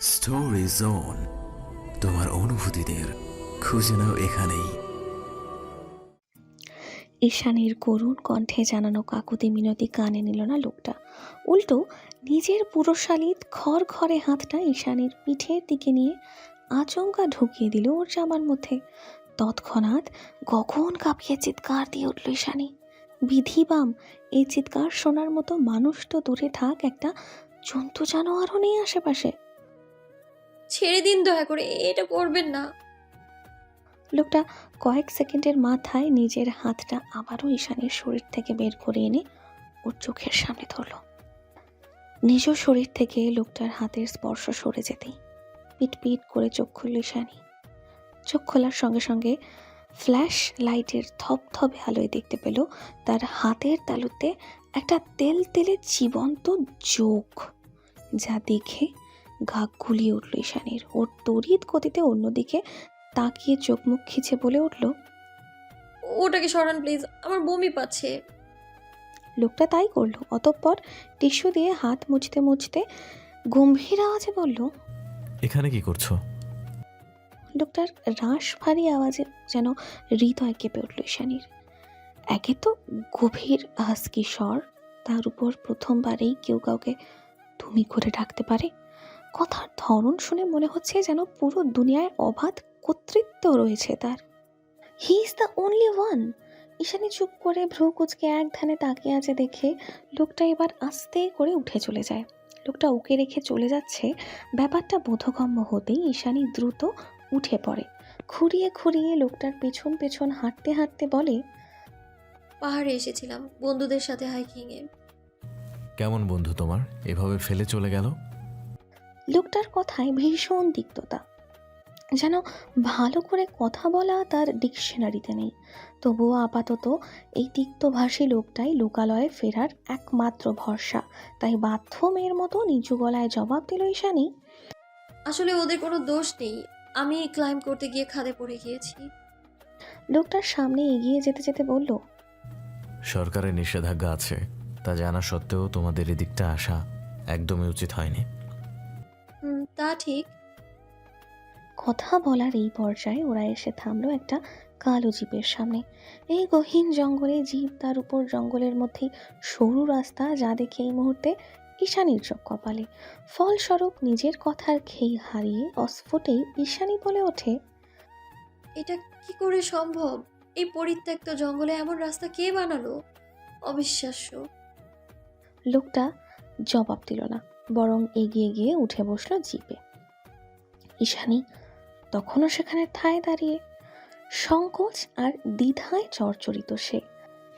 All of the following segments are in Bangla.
স্টোরি জোন তোমার অনুভূতিদের খুঁজে নাও এখানেই। ঈশানীর করুণ কণ্ঠে জানানো কাকুতি মিনতি কানে নিল না লোকটা। উল্টো, নিজের পুরশালিত খড় খড়ে হাতটা ঈশানীর পিঠের দিকে নিয়ে আচমকা ঢুকিয়ে দিল ওর জামার মধ্যে। তৎক্ষণাৎ গগন কাঁপিয়ে চিৎকার দিয়ে উঠল ঈশানী। বিধিবাম, এই চিৎকার শোনার মতো মানুষ তো দূরে থাক, একটা জন্তু জানোয়ারও নেই আশেপাশে। ছেড়ে দিন দয়া করে, এটা করবেন না। লোকটা কয়েক সেকেন্ডের মাথায় নিজের হাতটা আবারও ঈশানের শরীর থেকে বের করে এনে ওর চোখের সামনে ধরল। নিজ শরীর থেকে লোকটার হাতের স্পর্শ সরে যেতেই পিট পিট করে চোখ খুলল ঈশানি। চোখ খোলার সঙ্গে সঙ্গে ফ্ল্যাশ লাইটের থপথপে আলোয় দেখতে পেল তার হাতের তালুতে একটা তেল তেলে জীবন্ত যোগ, যা দেখে গা গুলিয়ে উঠল ঈশানীর। ওর তড়িৎ গতিতে অন্যদিকে তাকিয়ে চোখ মুখ খিচে বলে উঠল ওটাকে সরান প্লিজ আমার বমি পাচ্ছে। লোকটা তাই করল। অতঃপর টিস্যু দিয়ে হাত মুছতে মুছতে গম্ভীর আওয়াজে বলল এখানে কি করছ? লোকটার রাস ভারী আওয়াজে যেন হৃদয় কেঁপে উঠল ঈশানীর। একে তো গভীর হাস্কি স্বর তার উপর প্রথমবারেই কেউ কাউকে তুমি করে ডাকতে পারে। কথার ধরন শুনে মনে হচ্ছে যেন পুরো দুনিয়ায় অবাধ কর্তৃত্ব রয়েছে তার। He is the only one Ishani চুপ করে ভ্রু কুচকে এক ধানে তাকিয়ে আছে দেখে লোকটা এবার আস্তে করে উঠে চলে যায়। লোকটা ওকে রেখে চলে যাচ্ছে। ব্যাপারটা বোধগম্য হতেই ঈশানী দ্রুত উঠে পড়ে। খুঁড়িয়ে খুঁড়িয়ে লোকটার পেছন পেছন হাঁটতে হাঁটতে বলে পাহাড়ে এসেছিলাম বন্ধুদের সাথে হাইকিংয়ে কেমন বন্ধু তোমার? এভাবে ফেলে চলে গেল? লোকটার কথায় ভীষণ তিক্ততা। যেন ভালো করে কথা বলা তার ডিকশনারিতে নেই। তবুও আপাতত এই তিক্তভাষী লোকটাই লোকালয়ে ফেরার একমাত্র ভরসা। তাই বাধ্য মেয়ের মতো নিচু গলায় জবাব দিল ঈশানী। আসলে ওদের কোনো দোষ নেই। আমি ক্লাইম্ব করতে গিয়ে খাদে পড়ে গিয়েছি। লোকটার সামনে এগিয়ে যেতে যেতে বলল সরকারের নিষেধাজ্ঞা আছে। তা জানা সত্ত্বেও তোমাদের এদিকটা আসা একদমই উচিত হয়নি। তা ঠিক। কথা বলার এই পর্যায়ে ওরা এসে থামলো একটা কালো জিপের সামনে। এই গহীন জঙ্গলে জিপ তার উপর জঙ্গলের মধ্যেই সরু রাস্তা যা দেখে এই মুহূর্তে ঈশানীর চোখ কপালে। ফলস্বরূপ নিজের কথার খেই হারিয়ে অস্ফুটেই ঈশানী বলে ওঠে এটা কি করে সম্ভব? এই পরিত্যক্ত জঙ্গলে এমন রাস্তা কে বানালো? অবিশ্বাস্য। লোকটা জবাব দিল না। বরং এগিয়ে গিয়ে উঠে বসল জিপে। ঈশানী তখনও সেখানে ঠায় দাঁড়িয়ে সংকোচ আর দ্বিধায় চরচরিত সে।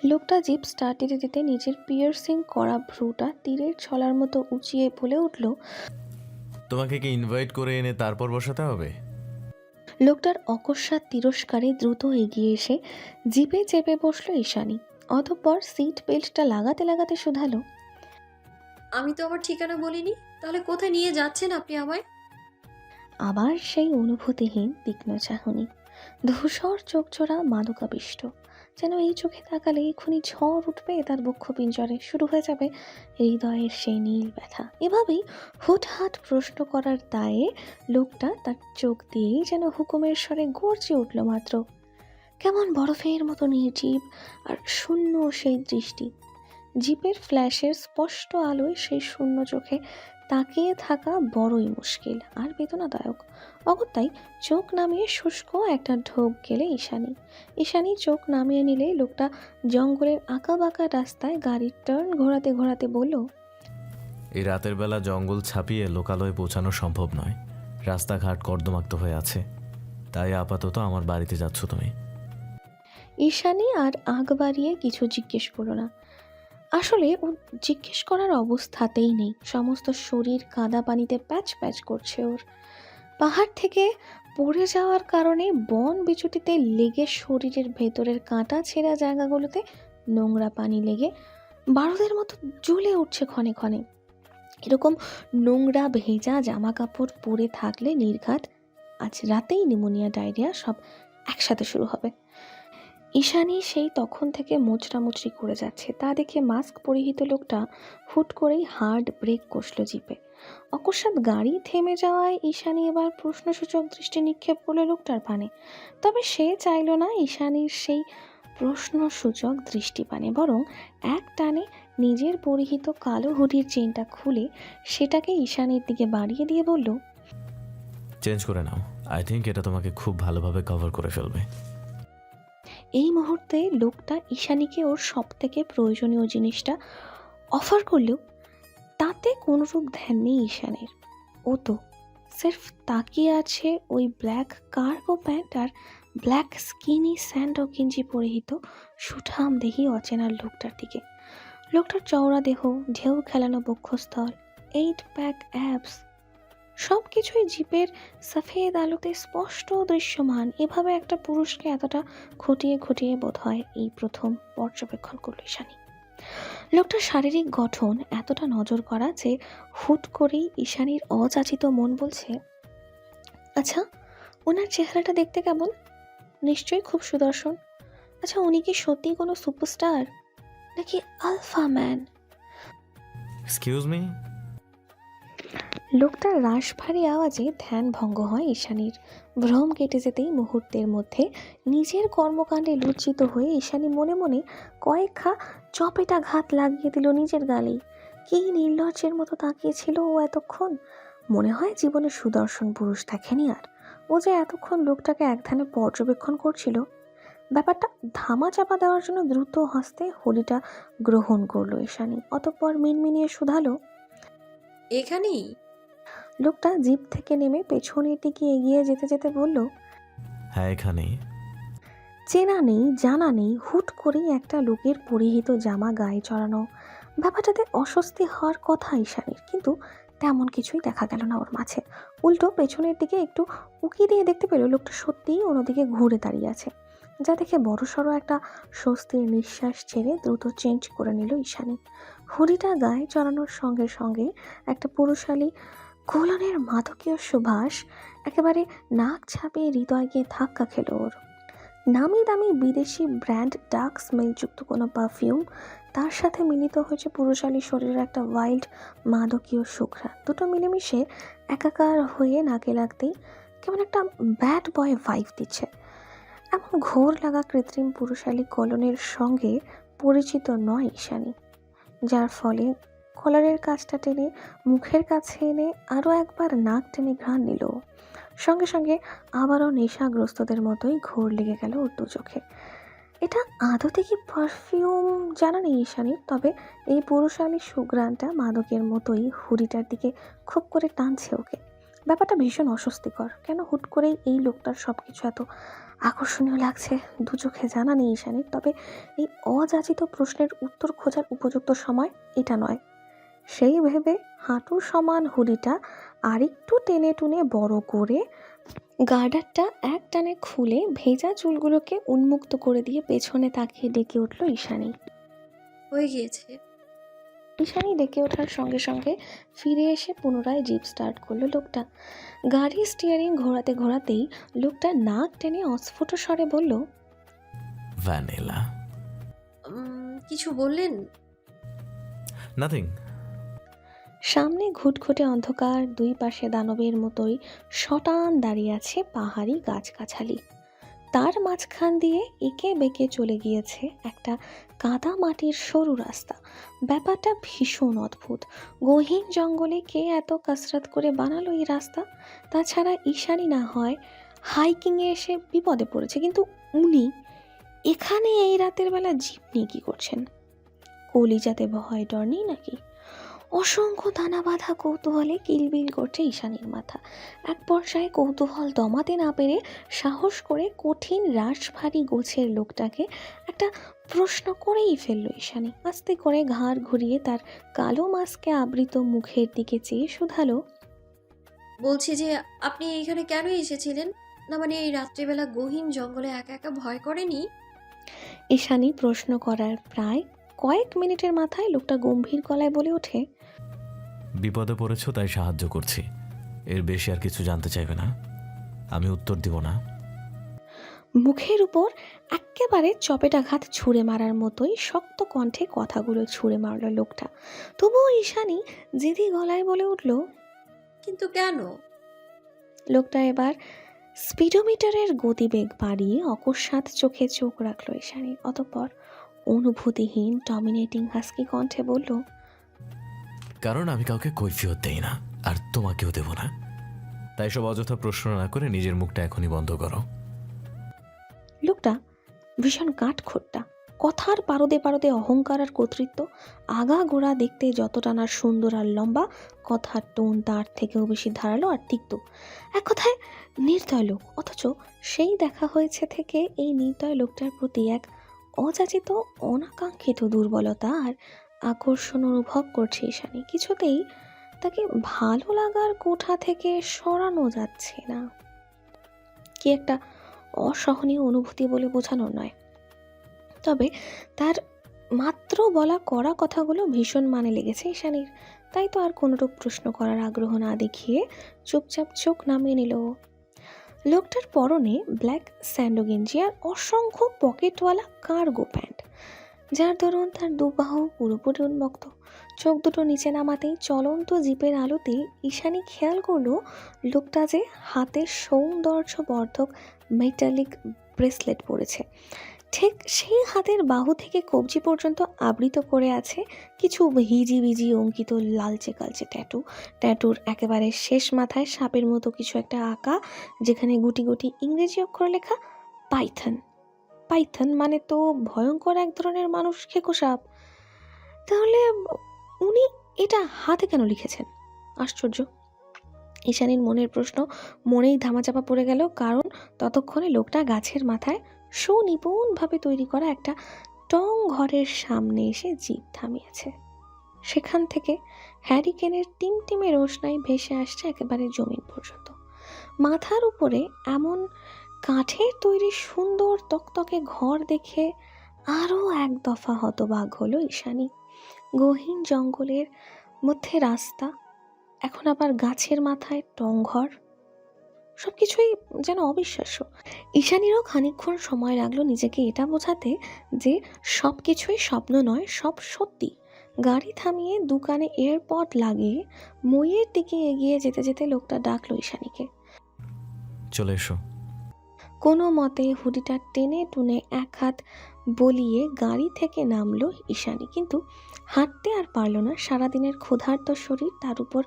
লোকটা জিপ স্টার্ট দিতে দিতে নিজের পিয়ার্সিং করা ভ্রুটা তীরের ছলার মতো উঁচিয়ে বলে উঠল তোমাকে কি ইনভাইট করে এনে তারপর বসাতে হবে? লোকটার অকস্মাৎ তিরস্কারে দ্রুত এগিয়ে এসে জিপে চেপে বসল ঈশানী অতঃপর সিট বেল্টটা লাগাতে লাগাতে শুধালো। আমি তো আমার ঠিকানা বলিনি। তাহলে কোথায় নিয়ে যাচ্ছেন আপনি আমায়? আবার সেই অনুভূতিহীন তীক্ষ্ণ চাহনি। ধূসর চোখ চোখচোরা মাদকাবিষ্ট। যেন এই চোখে তাকালে এক্ষুনি ঝড় উঠবে তার বক্ষ পিঞ্জরে শুরু হয়ে যাবে হৃদয়ের সেই নীল ব্যথা। এভাবেই হুটহাট প্রশ্ন করার দায়ে লোকটা তার চোখ দিয়েই যেন হুকুমের স্বরে গর্জে উঠল মাত্র, কেমন বরফের মতো নির্জীব আর শূন্য সেই দৃষ্টি। জিপের ফ্ল্যাশের স্পষ্ট আলোয় সেই শূন্য চোখে তাকিয়ে থাকা বড়ই মুশকিল আর বেদনাদায়ক। অগত্যাই চোখ নামিয়ে শুষ্ক একটা ঢোক গেলে ঈশানী। ঈশানী চোখ নামিয়ে নিলে লোকটা জঙ্গলের আঁকা বাঁকা রাস্তায় গাড়ির টার্ন ঘোরাতে ঘোরাতে বলল এই রাতের বেলা জঙ্গল ছাপিয়ে লোকালয়ে পৌঁছানো সম্ভব নয়। রাস্তাঘাট কর্দমাক্ত হয়ে আছে। তাই আপাতত আমার বাড়িতে যাচ্ছ তুমি। ঈশানী আর আগ বাড়িয়ে কিছু জিজ্ঞেস করল না। আসলে ও জিজ্ঞেস করার অবস্থাতেই নেই। সমস্ত শরীর কাদা পানিতে প্যাচ প্যাচ করছে ওর। পাহাড় থেকে পড়ে যাওয়ার কারণে বন বিচুটিতে লেগে শরীরের ভেতরের কাঁটা ছেঁড়া জায়গাগুলোতে নোংরা পানি লেগে বারুদের মতো জ্বলে উঠছে ক্ষণে ক্ষণে। এরকম নোংরা ভেজা জামা কাপড় পরে থাকলে নির্ঘাত আজ রাতেই নিমোনিয়া ডায়রিয়া সব একসাথে শুরু হবে। ঈশানী সেই তখন থেকে মোচড়ামুচড়ি করে যাচ্ছে। তা দেখে মাস্ক পরিহিত লোকটা হুট করেই হার্ড ব্রেক কষল জিপে। অকস্মাৎ গাড়ি থেমে যাওয়ায় ঈশানী এবার প্রশ্নসূচক দৃষ্টি নিক্ষেপ করল লোকটার পানে। তবে সে চাইল না ঈশানীর সেই প্রশ্নসূচক দৃষ্টি পানে, বরং এক টানে নিজের পরিহিত কালো হুডির চেনটা খুলে সেটাকে ঈশানীর দিকে বাড়িয়ে দিয়ে বলল চেঞ্জ করে নাও। আই থিঙ্ক এটা তোমাকে খুব ভালোভাবে কভার করে ফেলবে। এই মুহূর্তে লোকটা ঈশানীকে ওর সব থেকে প্রয়োজনীয় জিনিসটা অফার করলেও তাতে কোনোরূপ ধ্যান নেই ঈশানের। ও তো সির্ফ তাকিয়ে আছে ওই ব্ল্যাক কার্গো প্যান্ট আর ব্ল্যাক স্কিনি স্যান্ডো গেঞ্জি পরিহিত সুঠাম দেহি অচেনার লোকটার দিকে। লোকটার চওড়া দেহ, ঢেউ খেলানো বক্ষস্থল এইট প্যাক অ্যাবস সব কিছুই জিপের সফেদ আলোতে স্পষ্ট দৃশ্যমান। এভাবে একটা পুরুষকে এতটা খুঁটিয়ে খুঁটিয়ে বোধ হয় এই প্রথম পর্যবেক্ষণ করল ঈশানী। লোকটার শারীরিক গঠন এতটা নজর করা যে হুট করেই ঈশানীর অযাচিত মন বলছে আচ্ছা ওনার চেহারাটা দেখতে কেমন? নিশ্চয়ই খুব সুদর্শন। আচ্ছা উনি কি সত্যি কোনো সুপারস্টার? নাকি আলফা ম্যান? এক্সকিউজ মি লোকটার রাশ ভারী আওয়াজে ধ্যান ভঙ্গ হয় ঈশানীর। ভ্রম কেটে যেতেই মুহূর্তের মধ্যে নিজের কর্মকাণ্ডে লজ্জিত হয়ে ঈশানী মনে মনে কয়েক খা চপেটা ঘাত লাগিয়ে দিল নিজের গালেই কি নির্লজ্জের মতো তাকিয়েছিল ও এতক্ষণ? মনে হয় জীবনে সুদর্শন পুরুষ দেখেনি আর। ও যে এতক্ষণ লোকটাকে একধানে পর্যবেক্ষণ করছিল। ব্যাপারটা ধামা চাপা দেওয়ার জন্য দ্রুত হস্তে হোলিটা গ্রহণ করল ঈশানী, অতঃপর মিনমিনিয়ে শুধালো। এখানেই? লোকটা জিপ থেকে নেমে পেছনের দিকে এগিয়ে যেতে যেতে বলল হ্যাঁ এখানেই চেনা নেই জানা নেই হুট করেই একটা লোকের পরিহিত জামা গায়ে চড়ানো। ব্যাপারটাতে অস্বস্তি হওয়ার কথা ঈশানীর কিন্তু তেমন কিছুই দেখা গেল না ওর মাঝে। উল্টো পেছনের দিকে একটু উকি দিয়ে দেখতে পেল লোকটা সত্যিই অন্যদিকে ঘুরে দাঁড়িয়ে আছে। যা দেখে বড়সড় একটা স্বস্তির নিঃশ্বাস ছেড়ে দ্রুত চেঞ্জ করে নিল ঈশানী হুড়িটা গায়ে চড়ানোর সঙ্গে সঙ্গে একটা পুরুষালী কোলনের মাদকীয় সুবাস একেবারে নাক ছাপিয়ে হৃদয়কে ধাক্কা খেল ওর। নামি দামি বিদেশি ব্র্যান্ড ডার্ক স্মেলযুক্ত কোনো পারফিউম তার সাথে মিলিত হয়েছে পুরুষালী শরীরের একটা ওয়াইল্ড মাদকীয় সুঘ্রাণ দুটো মিলেমিশে একাকার হয়ে নাকে লাগতেই কেমন একটা ব্যাড বয় ভাইভ দিচ্ছে। এমন ঘোর লাগা কৃত্রিম পুরুষালী কলনের সঙ্গে পরিচিত নয় ঈশানী, যার ফলে কলারের কাজটা টেনে মুখের কাছে এনে আরও একবার নাক টেনে ঘ্রাণ নিল। সঙ্গে সঙ্গে আবারও নেশাগ্রস্তদের মতোই ঘোর লেগে গেল ওর দু চোখে। এটা আদতে কি পারফিউম জানা নেই ঈশানীর তবে এই পুরুষালী সুগ্রানটা মাদকের মতোই হুড়িটার দিকে খুব করে টানছে ওকে। ব্যাপারটা ভীষণ অস্বস্তিকর। কেন হুট করেই এই লোকটার সব কিছু এত আকর্ষণীয় লাগছে? দু চোখে জানা নেই ঈশানীর তবে এই অযাচিত প্রশ্নের উত্তর খোঁজার উপযুক্ত সময় এটা নয়। সেই ভেবে হাঁটু সমান হুডিটা আরেকটু টেনে টুনে বড় করে গার্ডারটা এক টানে খুলে ভেজা চুলগুলোকে উন্মুক্ত করে দিয়ে পেছনে তাকিয়ে ডেকে উঠল ঈশানী। হয়ে গিয়েছে। ঈশানী ডেকে ওঠার সঙ্গে সঙ্গে ফিরে এসে পুনরায় জিপ স্টার্ট করল লোকটা। গাড়ি স্টিয়ারিং ঘোরাতে ঘোরাতেই লোকটা নাক টেনে অস্ফুট স্বরে বলল ভ্যানিলা কিছু বললেন? নাথিং সামনে ঘুটঘুটে অন্ধকার, দুই পাশে দানবের মতোই শটান দাঁড়িয়ে আছে পাহাড়ি গাছগাছালি। তার মাঝখান দিয়ে এঁকে বেঁকে চলে গিয়েছে একটা কাদা মাটির সরু রাস্তা। ব্যাপারটা ভীষণ অদ্ভুত। গহীন জঙ্গলে কে এত কসরত করে বানালো এই রাস্তা? তাছাড়া ঈশানি না হয় হাইকিংয়ে এসে বিপদে পড়েছে, কিন্তু উনি এখানে এই রাতের বেলা জিপ নিয়ে কী করছেন? কলিজাতে ভয় ডর নেই নাকি? অসংখ্য দানা বাঁধা কৌতূহলে কিলবিল করছে ঈশানীর মাথা। এক পর্যায়ে কৌতূহল দমাতে না পেরে সাহস করে কঠিন রাশ ভারী গোছের লোকটাকে একটা প্রশ্ন করেই ফেলল ঈশানী। আস্তে করে ঘাড় ঘুরিয়ে তার কালো মাস্কে আবৃত মুখের দিকে চেয়ে শুধালো, বলছি যে, আপনি এইখানে কেন এসেছিলেন? না মানে এই রাত্রিবেলা গহীন জঙ্গলে একা একা ভয় করেনি ঈশানী প্রশ্ন করার প্রায় কয়েক মিনিটের মাথায় লোকটা গম্ভীর গলায় বলে ওঠে বিপদে পড়েছো তাই সাহায্য করছি। এর বেশি আর কিছু জানতে চাইবে না। আমি উত্তর দিব না। মুখের উপর এক্কেবারে চপেটাঘাত ছুঁড়ে মারার মতোই শক্ত কণ্ঠে কথাগুলো ছুঁড়ে মারল লোকটা। তবুও ঈশানি জেদি গলায় বলে উঠল কিন্তু কেন? লোকটা এবার স্পিডোমিটারের গতিবেগ বাড়িয়ে অকস্মাৎ চোখে চোখ রাখল ঈশানি অতঃপর অনুভূতিহীন ডমিনেটিং হাস্কি কণ্ঠে বলল কারণ আমি কাউকে কৈফিয়ত দেই না, আর তোমাকেও দেব না। তাই সব অযথা প্রশ্ন না করে নিজের মুখটা এখনই বন্ধ করো। লোকটা ভীষণ কাঠখোট্টা। কথার পারদে পারদে অহংকার আর কর্তৃত্ব, আগা গোড়া দেখতে যতটা না সুন্দর আর লম্বা, কথার টোন তার থেকেও বেশি ধারালো আর তিক্ত। এক কথায় নির্দয় লোক, অথচ সেই দেখা হয়েছে থেকে এই নির্দয় লোকটার প্রতি এক অযাচিত, অনাকাঙ্ক্ষিত দুর্বলতা আর আকর্ষণ অনুভব করছে ঈশানী। কিছুতেই তাকে ভালো লাগার কোঠা থেকে সরানো যাচ্ছে না। কি একটা অসহনীয় অনুভূতি বলে বোঝানো নয়। তবে তার মাত্র বলা করা কথাগুলো ভীষণ মানে লেগেছে ঈশানীর। তাই তো আর কোনোরূপ প্রশ্ন করার আগ্রহ না দেখিয়ে চুপচাপ চোখ নামিয়ে নিল। লোকটার পরনে ব্ল্যাক স্যান্ডো গেঞ্জি আর অসংখ্য পকেটওয়ালা কার্গো প্যান্ট। যার দরুন তার দুবাহু পুরোপুরি উন্মুক্ত। চোখ দুটো নিচে নামাতেই চলন্ত জিপের আলোতে ঈশানী খেয়াল করল লোকটা যে হাতে সৌন্দর্যবর্ধক মেটালিক ব্রেসলেট পরেছে। ঠিক সেই হাতের বাহু থেকে কবজি পর্যন্ত আবৃত করে আছে কিছু হিজি বিজি অঙ্কিত লালচে কালচে ট্যাটু ট্যাটুর একেবারে শেষ মাথায় সাপের মতো কিছু একটা আঁকা, যেখানে গুটি গুটি ইংরেজি অক্ষর লেখা পাইথন। পাইথন মানে তো ভয়ঙ্কর এক ধরনের মানুষ খেকো সাপ তাহলে উনি এটা হাতে কেন লিখেছেন? আশ্চর্য। ঈশানীর মনের প্রশ্ন মনেই ধামাচাপা পড়ে গেল, কারণ ততক্ষণে লোকটা গাছের মাথায় সুনিপুণভাবে তৈরি করা একটা টং ঘরের সামনে এসে জিপ থামিয়েছে। সেখান থেকে হ্যারিকেনের টিমটিমে রোশনাই ভেসে আসছে একেবারে জমিন পর্যন্ত। মাথার উপরে এমন কাঠের তৈরি সুন্দর তকতকে ঘর দেখে আরও এক দফা হতবাগ হলো ঈশানী। গহীন জঙ্গলের মধ্যে রাস্তা, এখন আবার গাছের মাথায় টংঘর সব কিছুই যেন অবিশ্বাস্য। ঈশানীরও খানিকক্ষণ সময় লাগল নিজেকে এটা বোঝাতে যে সব কিছুই স্বপ্ন নয়, সব সত্যি। গাড়ি থামিয়ে দোকানে এয়ারপড লাগিয়ে মইয়ের দিকে এগিয়ে যেতে যেতে লোকটা ডাকলো ঈশানীকে। চলে এসো। কোনো মতে হুডিটা টেনে টুনে এক হাত বলিয়ে গাড়ি থেকে নামলো ঈশানি। কিন্তু হাঁটতে আর পারল না। সারাদিনের ক্ষুধার্ত শরীর, তার উপর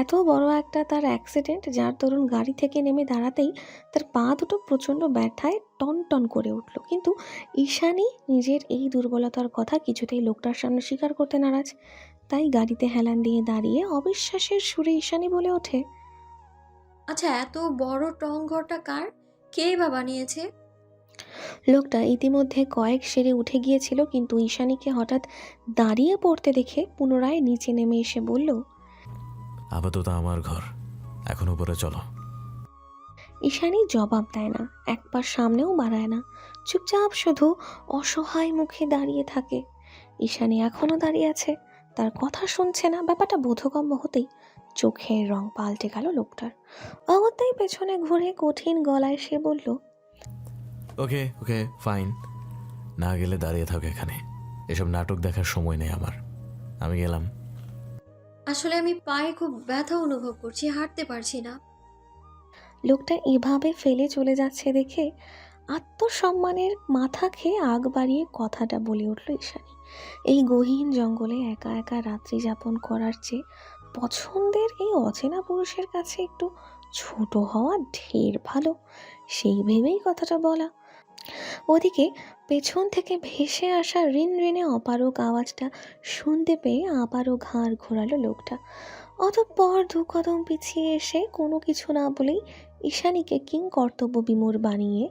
এত বড় একটা তার অ্যাক্সিডেন্ট যার দরুন গাড়ি থেকে নেমে দাঁড়াতেই তার পা দুটো প্রচণ্ড ব্যথায় টন টন করে উঠল। কিন্তু ঈশানি নিজের এই দুর্বলতার কথা কিছুতেই লোকটার সামনে স্বীকার করতে নারাজ। তাই গাড়িতে হেলান দিয়ে দাঁড়িয়ে অবিশ্বাসের সুরে ঈশানি বলে ওঠে আচ্ছা এত বড় টং ঘরটা কার? কে বা বানিয়েছে? লোকটা ইতিমধ্যে কয়েক সেরে উঠে গিয়েছিল কিন্তু ঈশানীকে হঠাৎ দাঁড়িয়ে পড়তে দেখে পুনরায় নিচে নেমে এসে বলল আপাতত আমার ঘর এখন উপরে চলো। ঈশানী জবাব দেয় না এক পা সামনেও বাড়ায় না চুপচাপ শুধু অসহায় মুখে দাঁড়িয়ে থাকে। ঈশানী এখনও দাঁড়িয়ে আছে তার কথা শুনছে না ব্যাপারটা বোধগম্য হতেই চোখের রং পাল্টে গেল লোকটার। অগত্যাই পেছনে ঘুরে কঠিন গলায় সে বলল ওকে ওকে ফাইন। না গেলে দাঁড়িয়ে থাকো এখানে। এসব নাটক দেখার সময় নেই আমার। আমি গেলাম। আসলে আমি পায়ে খুব ব্যথা অনুভব করছি হাঁটতে পারছি না। লোকটা এভাবে ফেলে চলে যাচ্ছে দেখে আত্মসম্মানের মাথা খেয়ে আগ বাড়িয়ে কথাটা বলে উঠল ঈশানী। এই গহীন জঙ্গলে একা একা রাত্রি যাপন করার চেয়ে পছন্দের এই অচেনা পুরুষের কাছে একটু ছোট হওয়া ঢের ভালো, সেই ভেবেই কথাটা বলা। ওদিকে পেছন থেকে ভেসে আসা রিন রিনে অপারক আওয়াজটা শুনতে পেয়ে আবারও ঘাড় ঘোরালো লোকটা। অতঃপর দু কদম পিছিয়ে এসে কোনো কিছু না বলেই ঈশানীকে কিং কর্তব্য বিমূর বানিয়ে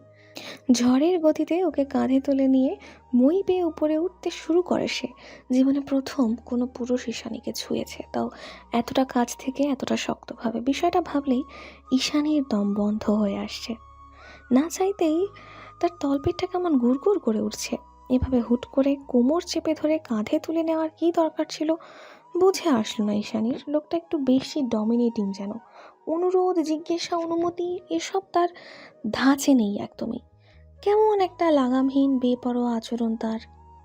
ঝড়ের গতিতে ওকে কাঁধে তুলে নিয়ে মই পেয়ে উপরে উঠতে শুরু করে সে। জীবনে প্রথম কোনো পুরুষ ঈশানীকে ছুঁয়েছে। তাও এতটা কাছ থেকে এতটা শক্তভাবে। বিষয়টা ভাবলেই ঈশানীর দম বন্ধ হয়ে আসছে। না চাইতেই তার তলপেটটা কেমন গুড়গুড় করে উঠছে। এভাবে হুট করে কোমর চেপে ধরে কাঁধে তুলে নেওয়ার কী দরকার ছিল বুঝে আসলো না ঈশানীর। লোকটা একটু বেশি ডমিনেটিং যেন। অনুরোধ জিজ্ঞাসা অনুমতি এসব তার ধাঁচে নেই একদমই। কেমন একটা লাগামহীন বেপরোয়া আচরণ তার।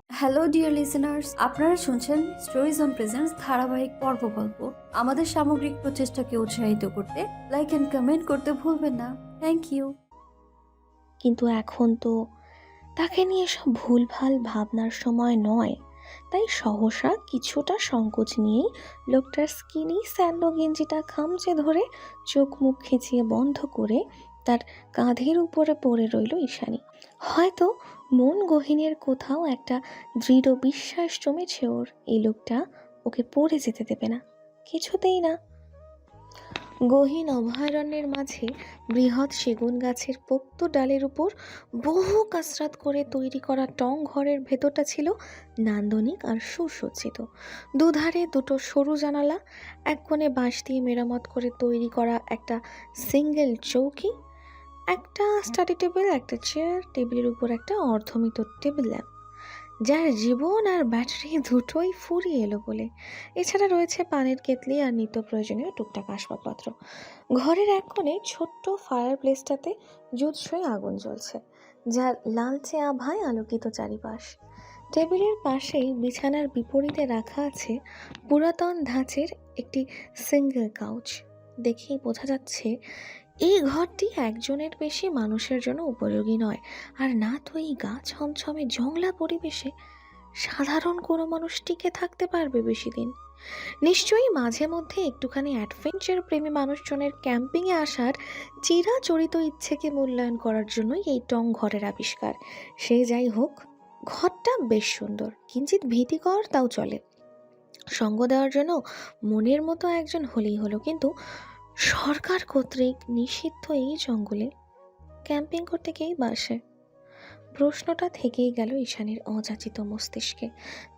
হ্যালো ডিয়ার লিসেনার্স আপনারা শুনছেন স্টোরিজ অন প্রেজেন্স ধারাবাহিক পর্ব গল্প। আমাদের সামগ্রিক প্রচেষ্টাকে উৎসাহিত করতে লাইক অ্যান্ড কমেন্ট করতে ভুলবেন না। থ্যাংক ইউ কিন্তু এখন তো তাকে নিয়ে সব ভুলভাল ভাবনার সময় নয়। তাই সহসা কিছুটা সংকোচ নিয়েই লোকটার স্কিনি স্যান্ডো গেঞ্জিটা খামচে ধরে চোখ মুখ খিচিয়ে বন্ধ করে তার কাঁধের উপরে পড়ে রইল ঈশানি। হয়তো মন গহিনের কোথাও একটা দৃঢ় বিশ্বাস জমেছে ওর। এই লোকটা ওকে পড়ে যেতে দেবে না। কিছুতেই না। গহীন অভয়ারণ্যের মাঝে বৃহৎ সেগুন গাছের পোক্ত ডালের উপর বহু কাসরাত করে তৈরি করা টং ঘরের ভেতরটা ছিল নান্দনিক আর সুসজ্জিত। দুধারে দুটো সরু জানালা, এক কোণে বাঁশ দিয়ে মেরামত করে তৈরি করা একটা সিঙ্গেল চৌকি, একটা স্টাডি টেবিল, একটা চেয়ার, টেবিলের উপর একটা অর্ধমিত টেবিল ল্যাম্প। যার জীবন আর ব্যাটারি দুটোই ফুরিয়ে এলো বলে। এছাড়া রয়েছে পানির কেতলি আর নিত্য প্রয়োজনীয় টুকটাক আসবাবপত্র। ঘরের এক কোণে ছোট্ট ফায়ার প্লেসটাতে জুৎসই আগুন জ্বলছে, যার লালচে আভায় আলোকিত চারিপাশ। টেবিলের পাশেই বিছানার বিপরীতে রাখা আছে পুরাতন ধাঁচের একটি সিঙ্গেল কাউচ দেখেই বোঝা যাচ্ছে এই ঘরটি একজনের বেশি মানুষের জন্য উপযোগী নয়। আর না তো এই গা ছমছমে জংলা পরিবেশে সাধারণ কোনো মানুষ টিকে থাকতে পারবে বেশি দিন নিশ্চয়ই মাঝে মধ্যে একটুখানি অ্যাডভেঞ্চার প্রেমী মানুষজনের ক্যাম্পিংয়ে আসার চিরাচরিত ইচ্ছেকে মূল্যায়ন করার জন্যই এই টং ঘরের আবিষ্কার। সে যাই হোক, ঘরটা বেশ সুন্দর। কিঞ্চিত ভীতিকর তাও চলে। সঙ্গ দেওয়ার জন্য মনের মতো একজন হলেই হলো। কিন্তু সরকার কর্তৃক নিষিদ্ধ এই জঙ্গলে ক্যাম্পিং করতে কেই বাসে প্রশ্নটা থেকেই গেল ঈশানের অযাচিত মস্তিষ্কে।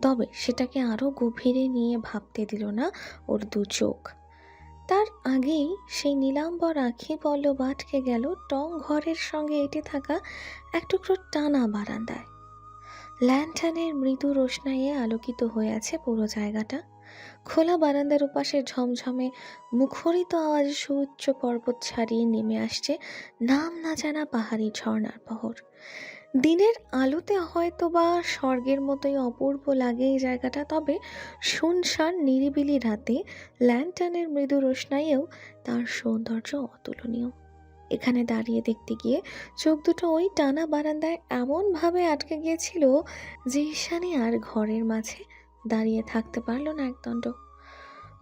তবে সেটাকে আরও গভীরে নিয়ে ভাবতে দিল না ওর দু চোখ। তার আগেই সেই নীলাম্বর আঁখি পল্লব আটকে গেল টং ঘরের সঙ্গে এঁটে থাকা এক টুকরো টানা বারান্দায়। ল্যান্টানের মৃদু রোশনাইয়ে আলোকিত হয়ে আছে পুরো জায়গাটা। খোলা বারান্দার উপাসে ঝমঝমে মুখরিত আওয়াজে সুউচ্চ পর্বত ছাড়িয়ে নেমে আসছে নাম না জানা পাহাড়ি ঝর্ণার পহর দিনের আলোতে হয়তো বা স্বর্গের মতোই অপূর্ব লাগে এই জায়গাটা, তবে শুনশান নিরিবিলি রাতে ল্যান্টানের মৃদু রোশনাইয়েও তার সৌন্দর্য অতুলনীয়। এখানে দাঁড়িয়ে দেখতে গিয়ে চোখ দুটো ওই টানা বারান্দায় এমনভাবে আটকে গিয়েছিল যে ঈশানী আর ঘরের মাঝে দাঁড়িয়ে থাকতে পারল না একদণ্ড।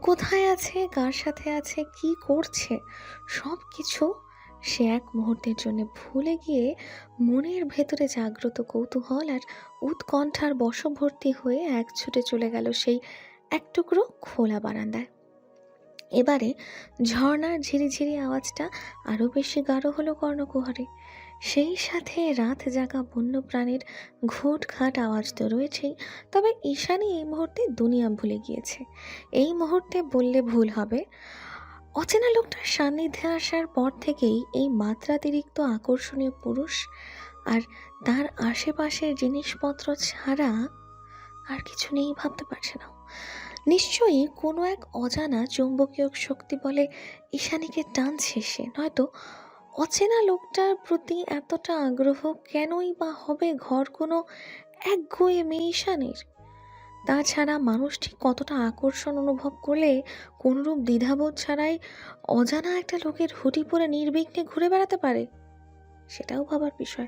কোথায় আছে, কার সাথে আছে, কি করছে সব কিছু সে এক মুহূর্তের জন্য ভুলে গিয়ে মনের ভেতরে জাগ্রত কৌতূহল আর উৎকণ্ঠার বশভর্তি হয়ে এক ছুটে চলে গেল সেই এক টুকরো খোলা বারান্দায়। এবারে ঝর্ণার ঝিরিঝিরি আওয়াজটা আরও বেশি গাঢ় হলো কর্ণকুহরে। সেই সাথে রাত জাগা বন্যপ্রাণীর ঘুটঘাট আওয়াজ তো রয়েছেই, তবে ঈশানি এই মুহূর্তে দুনিয়া ভুলে গিয়েছে। এই মুহূর্তে বললে ভুল হবে। অচেনা লোকটার সান্নিধ্যে আসার পর থেকেই এই মাত্রাতিরিক্ত আকর্ষণীয় পুরুষ আর তার আশেপাশের জিনিসপত্র ছাড়া আর কিছু নেই ভাবতে পারছে না। নিশ্চয়ই কোনো এক অজানা চৌম্বকীয় শক্তি বলে ঈশানীকে টানছে সে, নয়তো অচেনা লোকটার প্রতি এতটা আগ্রহ কেনই বা হবে ঘর কোনো একগুঁয়ে মেয়ে ঈশানীর তাছাড়া মানুষটি কতটা আকর্ষণ অনুভব করলে কোনরূপ দ্বিধাবোধ ছাড়াই অজানা একটা লোকের হুটি পরে নির্বিঘ্নে ঘুরে বেড়াতে পারে? সেটাও ভাবার বিষয়।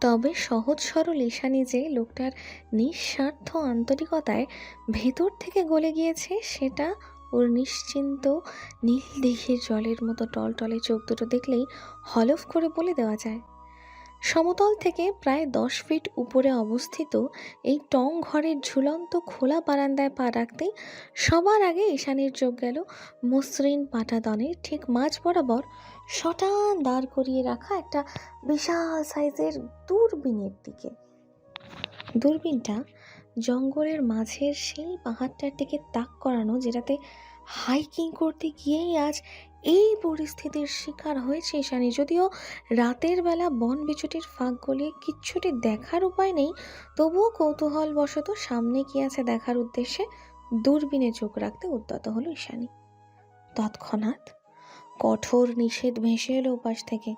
তবে সহজ সরল ঈশানী যে লোকটার নিঃস্বার্থ আন্তরিকতায় ভেতর থেকে গলে গিয়েছে, সেটা ওর নিশ্চিন্ত নীল দিঘির জলের মতো টলটলে চোখ দুটো দেখলেই হলফ করে বলে দেওয়া যায়। সমতল থেকে প্রায় দশ ফিট উপরে অবস্থিত এই টং ঘরের ঝুলন্ত খোলা বারান্দায় পা রাখতেই সবার আগে ঈশানের চোখ গেল মসৃণ পাটাদনের ঠিক মাঝ বরাবর শটান দাঁড় করিয়ে রাখা একটা বিশাল সাইজের দূরবীনের দিকে। দূরবীনটা জঙ্গলের মাঝের সেই পাহাড়টার দিকে তাক করানো যেটাতে হাইকিং করতে গিয়েই আজ এই পরিস্থিতির শিকার হয়েছে ঈশানী। যদিও রাতের বেলা বন বিচুটির ফাঁক গলিয়ে কিচ্ছুটি দেখার উপায় নেই তবুও কৌতূহলবশত সামনে কি আছে দেখার উদ্দেশ্যে দূরবীনে চোখ রাখতে উদ্যত হলো ঈশানী। তৎক্ষণাৎ কঠোর নিষেধ ভেসে এলো উপাস থেকে।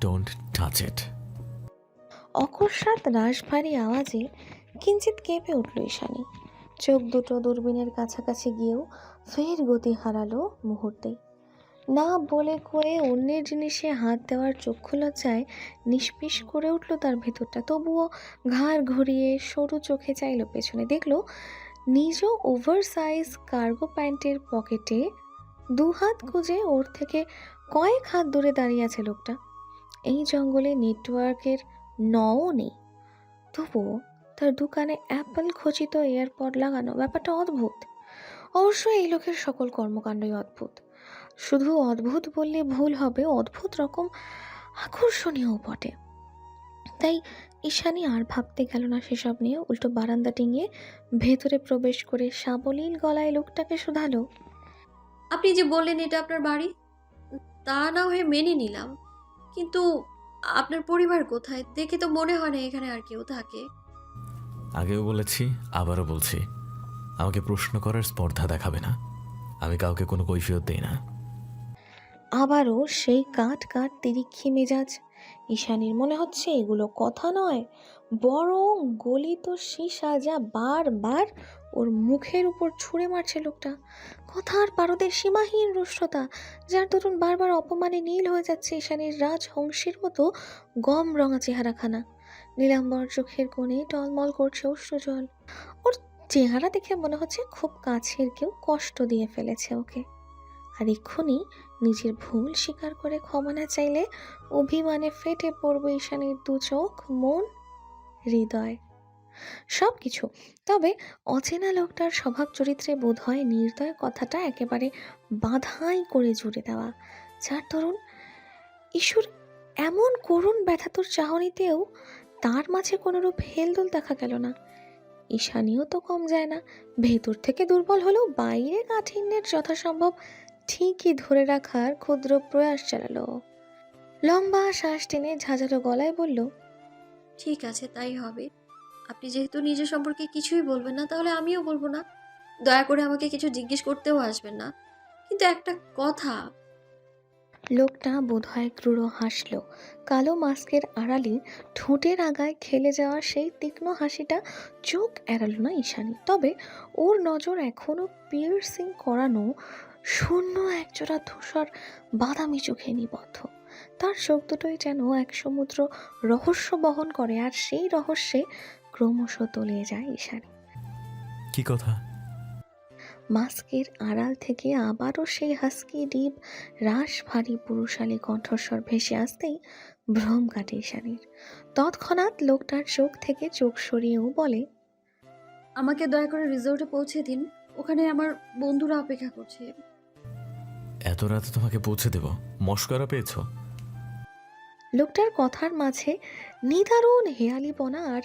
ডোন্ট টাচ ইট অকস্মাৎ রাশভারী আওয়াজে কিঞ্চিত কেঁপে উঠল ঈশানী। চোখ দুটো দূরবীনের কাছাকাছি গিয়েও ফের গতি হারালো মুহূর্তেই। না বলে করে অন্যের জিনিসে হাত দেওয়ার চক্ষু লজ্জায় নিষ্পিস করে উঠল তার ভেতরটা। তবুও ঘাড় ঘুরিয়ে সরু চোখে চাইল পেছনে। দেখল নিজ ওভার সাইজ কার্গো প্যান্টের পকেটে দু হাত খুঁজে ওর থেকে কয়েক হাত দূরে দাঁড়িয়ে আছে লোকটা। এই জঙ্গলে নেটওয়ার্কের নও নেই। তবুও তার দোকানে অ্যাপল খচিত এয়ারপড লাগানো ব্যাপারটা অদ্ভুত। অবশ্য এই লোকের সকল কর্মকাণ্ডই অদ্ভুত। শুধু অদ্ভুত বললে ভুল হবে, অদ্ভুত রকম আকর্ষণীয় বটে। তাই ঈশানী আর ভাবতে গেল না সেসব নিয়ে, উল্টো বারান্দা ডিঙিয়ে ভেতরে প্রবেশ করে সাবলীল গলায় লোকটাকে শুধালো, আপনি যে বললেন এটা আপনার বাড়ি, তা না হয়ে মেনে নিলাম। কিন্তু আপনার পরিবার কোথায়? দেখে তো মনে হয় না এখানে আর কেউ থাকে। আগেও বলেছি, আবারও বলছি, আমাকে প্রশ্ন করার স্পর্ধা দেখাবে না। আমি কাউকে কোনো কৈফিয়ত দিই না। আবারও সেই কাঠ কাঠ তিরিক্ষি মেজাজ। ঈশানীর মনে হচ্ছে এগুলো কথা নয়, বরং গলিত সীসা যা বারবার ওর মুখের উপর ছুঁড়ে মারছে লোকটা। কথার পারদের সীমাহীন রুষ্টতা, যার দরুন বারবার অপমানে নীল হয়ে যাচ্ছে ঈশানীর রাজহংসীর মতো গম রঙা চেহারাখানা। নীলাম্বর চোখের কোণে টলমল করছে অশ্রু জল ওর চেহারা দেখে মনে হচ্ছে খুব কাছের কেউ কষ্ট দিয়ে ফেলেছে ওকে। আর এক্ষুনি নিজের ভুল স্বীকার করে ক্ষমা না চাইলে অভিমানে ফেটে পড়বে ঈশানীর দু চোখ, মন, হৃদয়। সব কিছু তবে অচেনা লোকটার স্বভাব চরিত্রে বোধ হয় নির্দয় কথাটা একেবারে বাধাই করে জুড়ে দেওয়া। যার ধরুন ঈশ্বর, এমন করুণ ব্যথাতুর চাহনিতেও তার মাঝে কোনোরূপ হেলদোল দেখা গেল না। ঈশানীও তো কম যায় না। ভেতর থেকে দুর্বল হলেও বাইরে কাঠিন্যের যথাসম্ভব ঠিকই ধরে রাখার ক্ষুদ্র প্রয়াস চালালো। লম্বা শ্বাস টেনে ঝাঁঝালো গলায় বলল, ঠিক আছে, তাই হবে। আপনি যেহেতু নিজের সম্পর্কে কিছুই বলবেন না, তাহলে আমিও বলব না। দয়া করে আমাকে কিছু জিজ্ঞেস করতেও আসবেন না। কিন্তু একটা কথা লোকটা বোধহয় ক্রূর হাসল। কালো মাস্কের আড়ালে ঠোঁটের আগায় খেলে যাওয়া সেই তীক্ষ্ণ হাসিটা চোখ এড়াল না ঈশানি। তবে ওর নজর এখনও পিয়ার্সিং করানো শূন্য একজোড়া ধূসর বাদামি চোখে নিবদ্ধ। তার চোখ দুটোই যেন এক সমুদ্র রহস্য বহন করে, আর সেই রহস্যে ক্রমশ তলিয়ে যায় ঈশানি। কি কথা? মাস্কের আড়াল থেকে আবারও সেই হাস্কি ডিপ রাস ভারী পুরুষালী কণ্ঠস্বর ভেসে আসতেই ভ্রম কাটে ঈশানীর। তৎক্ষণাৎ লোকটার চোখ থেকে চোখ সরিয়েও বলে আমাকে দয়া করে রিসোর্টে পৌঁছে দিন। ওখানে আমার বন্ধুরা অপেক্ষা করছে। এত রাতে তোমাকে পৌঁছে দেব। মস্করা পেয়েছ? লোকটার কথার মাঝে নিদারুণ হেয়ালিপনা আর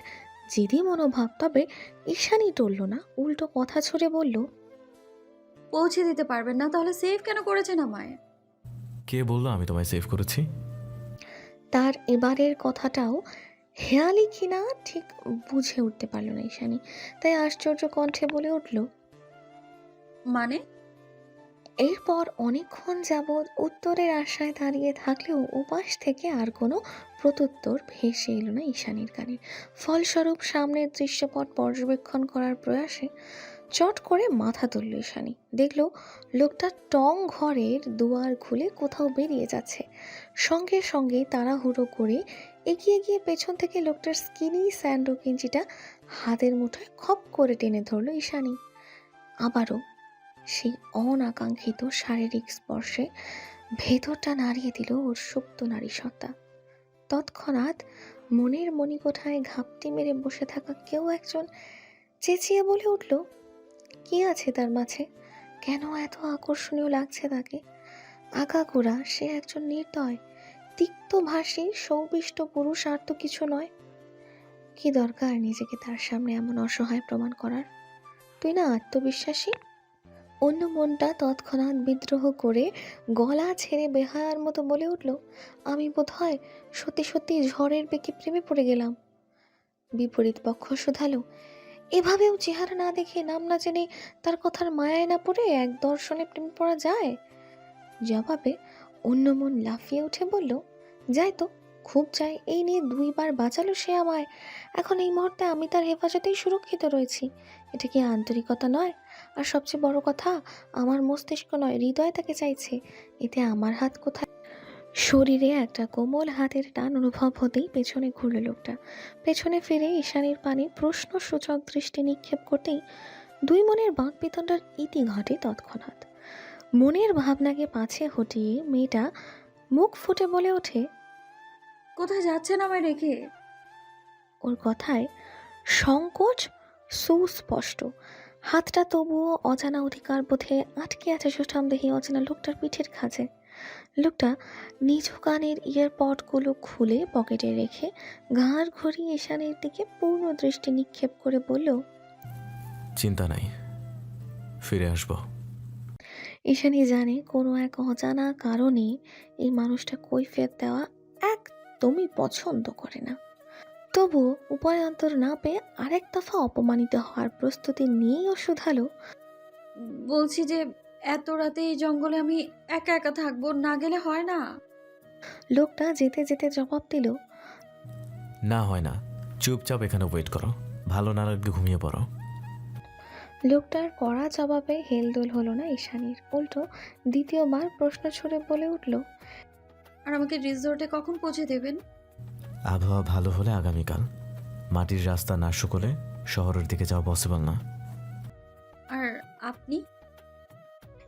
জেদি মনোভাব তবে ঈশানি টলল না উল্টো কথা ছড়ে বলল পৌঁছে দিতে পারবেন না তাহলে সেভ কেন করেছেন আমায়? কে বলল আমি তোমায় সেভ করেছি? তার এবারের কথাটাও হেয়ালি কিনা ঠিক বুঝে উঠতে পারল না ঈশানী। তাই আশ্চর্য কণ্ঠে বলে উঠল মানে? এরপর অনেকক্ষণ যাবৎ উত্তরের আশায় দাঁড়িয়ে থাকলেও উপাস থেকে আর কোনো প্রত্যুত্তর ভেসে এলো না ঈশানীর কানে। ফলস্বরূপ সামনের দৃশ্যপট পর্যবেক্ষণ করার প্রয়াসে চট করে মাথা তুলল ঈশানী। দেখল লোকটা টং ঘরের দুয়ার খুলে কোথাও বেরিয়ে যাচ্ছে। সঙ্গে সঙ্গে তাড়াহুড়ো করে এগিয়ে গিয়ে পেছন থেকে লোকটার স্কিনি স্যান্ডো কিঞ্চিটা হাতের মুঠোয় খপ করে টেনে ধরল ঈশানী। আবারও সেই অনাকাঙ্ক্ষিত শারীরিক স্পর্শে ভেতরটা নাড়িয়ে দিল ওর সুপ্ত নারী সত্তা তৎক্ষণাৎ মনের মণিকোঠায় ঘাপটি মেরে বসে থাকা কেউ একজন চেঁচিয়ে বলে উঠল কি আছে তার মাঝে? কেন এত আকর্ষণীয় লাগছে তাকে? আগাগোড়া সে একজন নির্দয় তিক্তভাষী সৌবিষ্ট পুরুষ আর তো কিছু নয়। কি দরকার নিজেকে তার সামনে এমন অসহায় প্রমাণ করার? তুই না আত্মবিশ্বাসী? অন্য মনটা তৎক্ষণাৎ বিদ্রোহ করে গলা ছেড়ে বেহায়ার মতো বলে উঠল, আমি বোধ হয় সত্যি সত্যি ঝড়ের বেগে প্রেমে পড়ে গেলাম। বিপরীত পক্ষ শুধালো এভাবেও চেহারা না দেখে নাম না জেনে তার কথার মায়ায় না পড়ে এক দর্শনে প্রেম পড়া যায়? জবাবে অন্য মন লাফিয়ে উঠে বলল, যাই তো, খুব চাই। এই নিয়ে দুইবার বাঁচালো সে আমায়। এখন এই মুহূর্তে আমি তার হেফাজতেই সুরক্ষিত রয়েছি। এটা কি আন্তরিকতা নয়? আর সবচেয়ে বড় কথা, আমার মস্তিষ্ক নয়, হৃদয় তাকে চাইছে। এতে আমার হাত কোথায় শরীরে একটা কোমল হাতের টান অনুভব হতেই পেছনে ঘুরল লোকটা। পেছনে ফিরে ঈশানির পানে প্রশ্নসূচক দৃষ্টি নিক্ষেপ করতেই দুই মনের বাঁক বিতণ্ডার ইতি ঘটে তৎক্ষণাৎ। মনের ভাবনাকে পাছে হটিয়ে মেয়েটা মুখ ফুটে বলে ওঠে কোথায় যাচ্ছেন আমায় রেখে? ওর কথায় সংকোচ সুস্পষ্ট। হাতটা তবুও অজানা অধিকার বোধে আটকে আছে সুঠামদেহী অজানা লোকটার পিঠের খাঁজে। লোকটা নিজ কানের ইয়ারপডগুলো খুলে পকেটে রেখে ঘাড় ঘুরিয়ে ঈশানের দিকে পূর্ণ দৃষ্টি নিক্ষেপ করে বলল চিন্তা নাই ফিরে আসব। ঈশানী জানে কোনো এক অজানা কারণে এই মানুষটা কৈফিয়ত দেওয়া একদমই পছন্দ করে না। তবু উপায়ান্তর না পেয়ে আরেক দফা অপমানিত হওয়ার প্রস্তুতি নিয়েই ও শুধালো বলছি যে এত রাতে এই জঙ্গলে আমি একা একা থাকব না গেলে হয় না? লোকটা যেতে যেতে জবাব দিল না হয় না চুপচাপ এখানে ওয়েট করো ভালো না লাগলে ঘুমিয়ে পড়ো। লোকটার কড়া জবাবে হেলদোল হলো না ঈশানীর। উল্টো দ্বিতীয়বার প্রশ্ন ছুড়ে বলে উঠল আর আমাকে রিসোর্টে কখন পৌঁছে দেবেন? আবহাওয়া ভালো হলে আগামীকাল। মাটির রাস্তা না শুকলে শহরের দিকে যাওয়া পসিবল না। আর আপনি?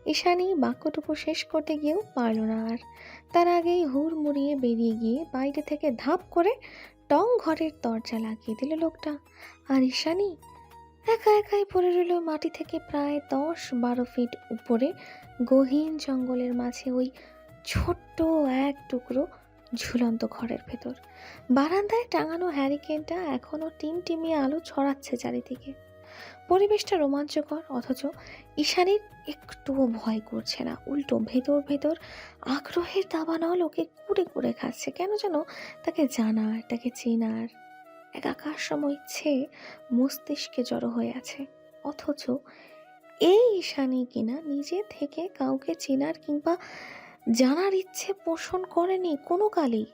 ঈশানী বাক্যটুকু শেষ করতে গিয়েও পারল না আর। তার আগেই হুড় মুড়িয়ে বেরিয়ে গিয়ে বাইরে থেকে ধাপ করে টং ঘরের দরজা লাগিয়ে দিল লোকটা। আর ঈশানী একা একাই পড়ে রইল মাটি থেকে প্রায় দশ বারো ফিট উপরে, গহীন জঙ্গলের মাঝে ওই ছোট্ট এক টুকরো ঝুলন্ত ঘরের ভেতর। বারান্দায় টাঙানো হ্যারিকেনটা এখনও টিমটিমিয়ে আলো ছড়াচ্ছে চারিদিকে। পরিবেশটা রোমাঞ্চকর, অথচ ঈশানীর একটুও ভয় করছে না। উল্টো ভেতর ভেতর আগ্রহের দাবানল ওকে কুড়ে কুড়ে খাচ্ছে। কেন যেন তাকে জানার, তাকে চেনার এক আকাশ সময় ইচ্ছে মস্তিষ্কে জড়ো হয়ে আছে। অথচ এই ঈশানী কিনা নিজে থেকে কাউকে চেনার কিংবা জানার ইচ্ছে পোষণ করেনি কোনো কালেই।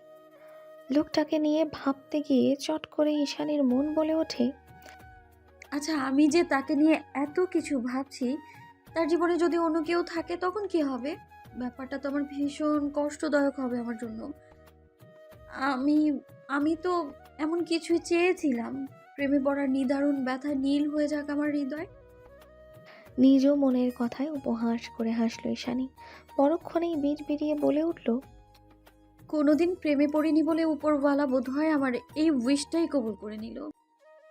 লোকটাকে নিয়ে ভাবতে গিয়ে চট করে ঈশানীর মন বলে ওঠে আচ্ছা আমি যে তাকে নিয়ে এত কিছু ভাবছি তার জীবনে যদি অন্য কেউ থাকে তখন কি হবে? ব্যাপারটা তো আমার ভীষণ কষ্টদায়ক হবে আমার জন্য। আমি আমি তো এমন কিছুই চেয়েছিলাম। প্রেমে পড়ার নিদারুণ ব্যথা নীল হয়ে যাক আমার হৃদয়। নিজ মনের কথায় উপহাস করে হাসল ঈশানী। পরক্ষণেই বীর বেরিয়ে বলে উঠল কোনোদিন প্রেমে পড়িনি বলে উপরওয়ালা বোধ হয় আমার এই উইশটাই কবুল করে নিল।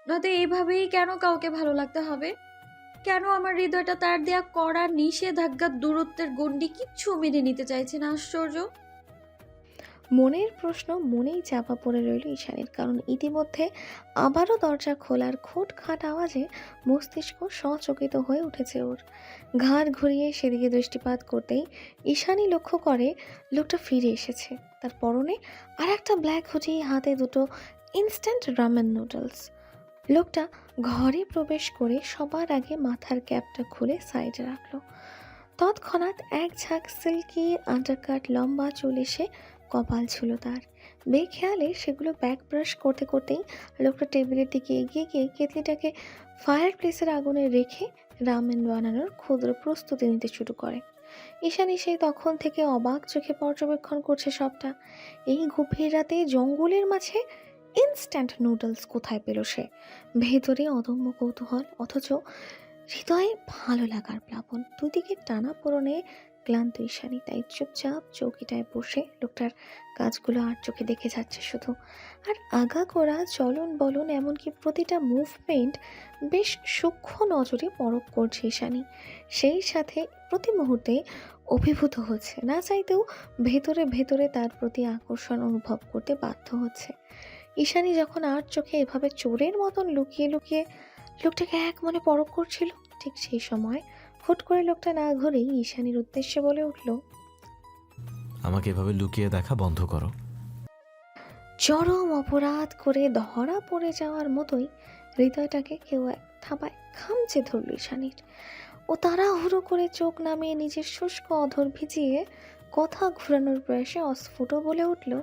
নয়তো এইভাবেই কেন কাউকে ভালো লাগতে হবে? কেন আমার হৃদয়টা তার দেয়া কড়া নিষেধাজ্ঞার দূরত্বের গণ্ডি কিচ্ছু মেনে নিতে চাইছে না, আশ্চর্য? মনের প্রশ্ন মনেই চাপা পড়ে রইল ঈশানের, কারণ ইতিমধ্যে আবারও দরজা খোলার খুট খাট আওয়াজে মস্তিষ্ক সচকিত হয়ে উঠেছে ওর। ঘাড় ঘুরিয়ে সেদিকে দৃষ্টিপাত করতেই ঈশানী লক্ষ্য করে লোকটা ফিরে এসেছে। তার পরনে আর একটা ব্ল্যাক হুডি হাতে দুটো ইনস্ট্যান্ট রামেন নুডলস লোকটা ঘরে প্রবেশ করে সবার আগে মাথার ক্যাপটা খুলে সাইডে রাখল। তৎক্ষণাৎ এক ঝাঁক সিল্কি আন্ডারকাট লম্বা চুল এসে কপাল ছিল তার। বেখেয়ালে সেগুলো ব্যাক ব্রাশ করতে করতেই লোকটা টেবিলের দিকে এগিয়ে গিয়ে কেতলিটাকে ফায়ার প্লেসের আগুনে রেখে রামেন বানানোর ক্ষুদ্র প্রস্তুতি নিতে শুরু করে। ঈশানী সেই তখন থেকে অবাক চোখে পর্যবেক্ষণ করছে সবটা। এই গভীর রাতে জঙ্গলের মাঝে ইনস্ট্যান্ট নুডলস কোথায় পেল সে? ভেতরে অদম্য কৌতূহল, অথচ হৃদয়ে ভালো লাগার প্লাবন। দুদিকে টানা পূরণে ক্লান্ত ঈশানী তাই চুপচাপ চৌকিটায় বসে লোকটার কাজগুলো আর চোখে দেখে যাচ্ছে শুধু। আর আগা করা, চলন বলন এমনকি প্রতিটা মুভমেন্ট বেশ সূক্ষ্ম নজরে পরখ করছে ঈশানী। সেই সাথে প্রতি মুহূর্তে অভিভূত হচ্ছে, না চাইতেও ভেতরে ভেতরে তার প্রতি আকর্ষণ অনুভব করতে বাধ্য হচ্ছে। ঈশানী যখন আর চোখে এভাবে চোরের মতন লুকিয়ে লুকিয়ে লোকটাকে এক মনে পরখ করছিল ঠিক সেই সময় হুট করে লোকটা না ঘুরেই ঈশানীর উদ্দেশ্যে বলে উঠল আমাকে এভাবে লুকিয়ে দেখা বন্ধ করো। চরম অপরাধ করে ধরা পড়ে যাওয়ার মতোই হৃদয়টাকে কেউ এক থাবায় খামচে ধরল ঈশানীর। ও তারা তাড়াহুড়ো করে চোখ নামিয়ে নিজের শুষ্ক অধর ভিজিয়ে কথা ঘুরানোর প্রয়াসে অস্ফুট বলে উঠল